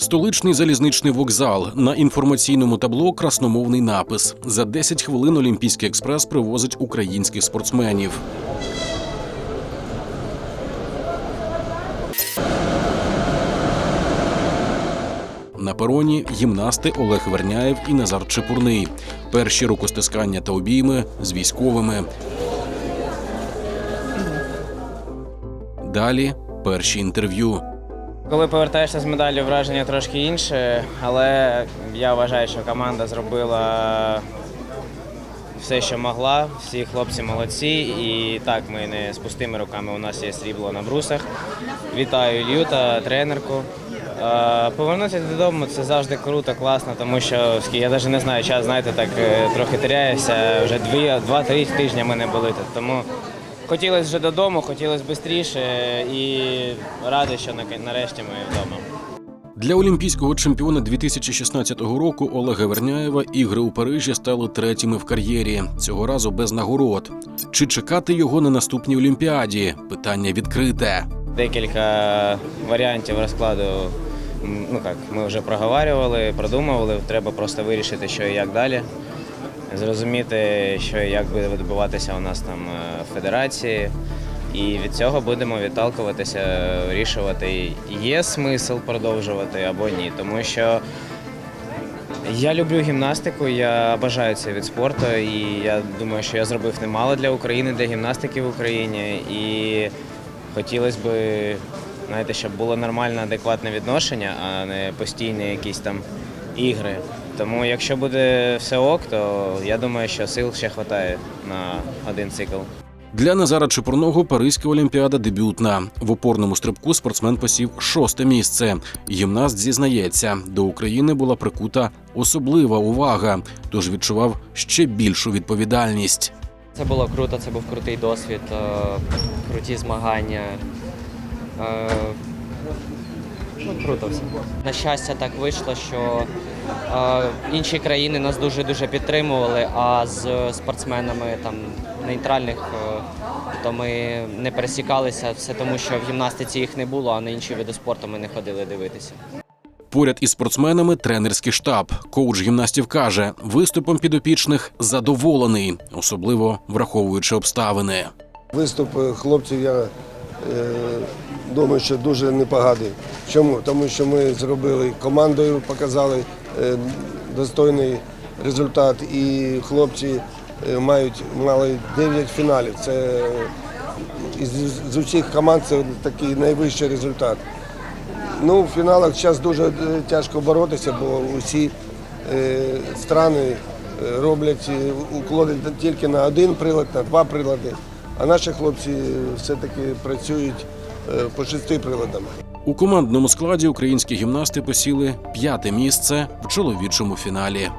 Столичний залізничний вокзал на інформаційному табло красномовний напис: за 10 хвилин Олімпійський експрес привозить українських спортсменів. На пероні гімнасти Олег Верняєв і Назар Чепурний. Перші рукостискання та обійми з військовими. Далі перші інтерв'ю. Коли повертаєшся з медаллю, враження трошки інше, але я вважаю, що команда зробила все, що могла. Всі хлопці молодці. І так, ми не з пустими руками. У нас є срібло на брусах. Вітаю Ілью та тренерку. Повернутися додому це завжди круто, класно, тому що я навіть не знаю, час, знаєте, так е, трохи теряюся. Вже дві, два-три тижні ми не були тут. Тому хотілося вже додому, хотілося швидше і радий, що на- нарешті ми вдома. Для олімпійського чемпіона 2016 року Олега Верняєва ігри у Парижі стали третіми в кар'єрі. Цього разу без нагород. Чи чекати його на наступній олімпіаді? Питання відкрите. Декілька варіантів розкладу. Ну як, ми вже проговорювали, продумували. Треба просто вирішити, що і як далі. Зрозуміти, що як буде відбуватися у нас там е, федерації. І від цього будемо відталкуватися, вирішувати, є смисл продовжувати або ні. Тому що я люблю гімнастику, я бажаю цей від спорту, і я думаю, що я зробив немало для України, для гімнастики в Україні. І хотілося б, знаєте, щоб було нормальне, адекватне відношення, а не постійні якісь там ігри. Тому якщо буде все ок, то я думаю, що сил ще вистачає на один цикл. Для Назара Чепурного Паризька олімпіада дебютна. В опорному стрибку спортсмен посів шосте місце. Гімнаст зізнається, до України була прикута особлива увага, тож відчував ще більшу відповідальність. Це було круто, це був крутий досвід, е, круті змагання. Ну, круто все. На щастя, так вийшло, що е, інші країни нас дуже-дуже підтримували, а з спортсменами там нейтральних, е, то ми не пересікалися, все тому, що в гімнастиці їх не було, а на інші види спорту ми не ходили дивитися. Поряд із спортсменами тренерський штаб. Коуч гімнастів каже, виступом підопічних задоволений, особливо враховуючи обставини. Виступ е, хлопців я е, думаю, що дуже непоганий. Чому? Тому що ми зробили командою, показали е, достойний результат, і хлопці е, мають мали 9 фіналів. Це з усіх команд це такий найвищий результат. Ну, в фіналах зараз дуже е, тяжко боротися, бо усі е, страни роблять уклади тільки на один прилад, на два прилади. А наші хлопці все-таки працюють по шести приладам. У командному складі українські гімнасти посіли п'яте місце в чоловічому фіналі.